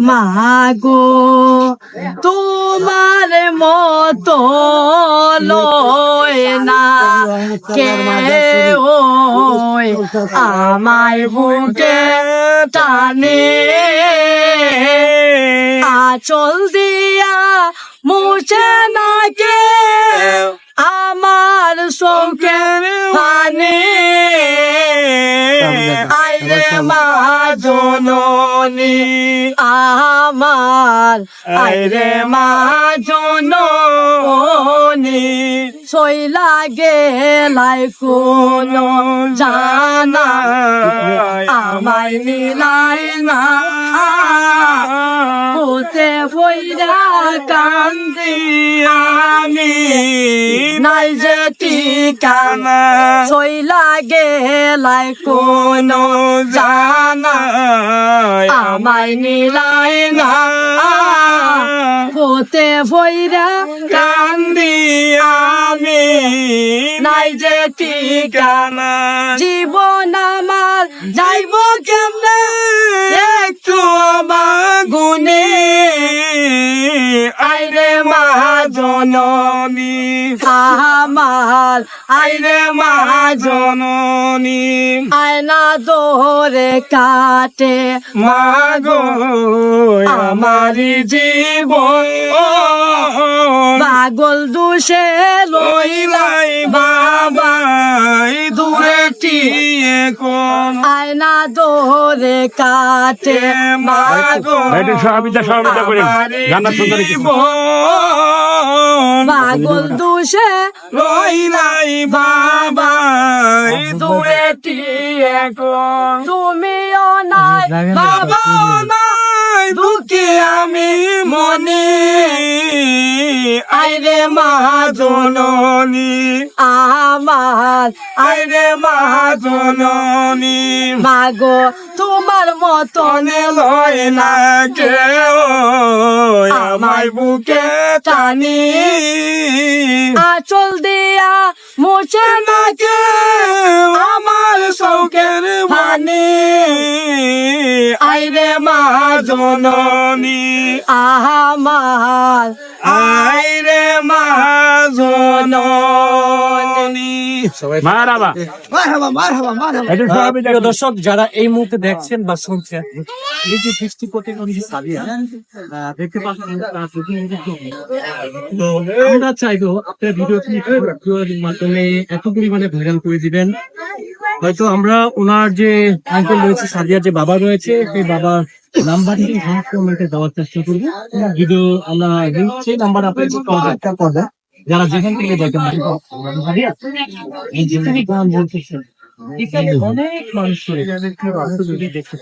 মাগো, তোমার মতো লয় না কে ও আমায় বুকে টানে। আচল দিয়া মুছে না কে আমার আইরে মা জননী। সই লাগে লাই কোন জানা আমায় মিলাই না। হতে কান্দি আমি নাই যে ঠিকানা সই লাগে লাই কোন জানা আমায় মিলাই না। হতে বইরা কান্দি আমি নাই যে ঠিকানা। জীবন আমার যাইব কেমনে? একটু আমার আইরে মহাজননী। আয়না দোরে কাটে মাগো আমার জীবন। পাগল দুষে লইলাই বাবাই দূরে টিয়ে কোন। আয়না দোরে কাটে মাগো একটু সহযোগিতা সহযোগিতা করেন জান্নাত সুন্দরী কিছু পাগল। দুষে লইলাই বাবাই দূরে টিয়ে কোন তুমিও নাই। বাবাও নাই দুঃখে আমি মনে। আইরে মহাজননী। আমার আইরে মহাজননী। মাগো তোমার মতন লয় না কেউ আমায় বুকে টানি। আচল দিয়া মুছে না কেউ আমার শৌকের ভানি। আইরে মহাজননী আমার আইরে মহাজননী মারাবা দর্শক যারা এই মুহূর্তে দেখছেন বা শুনছেন এই যে বৃষ্টি দেখতে পাচ্ছেন তো আমরা চাইব আপনার ভিডিওটি মাধ্যমে এত পরিমাণে ভাইরাল করে দিবেন। হয়তো আমরা ওনার যে আঙ্কেল রয়েছে সাদিয়ার যে বাবা রয়েছে সেই বাবার নাম্বারটি কমেন্টে দেওয়ার চেষ্টা করব। ভিডিও আমরা সেই নাম্বার করব যারা যেখান থেকে দেখেন এই যে গান বলতেছেন অনেক মানুষ দেখতে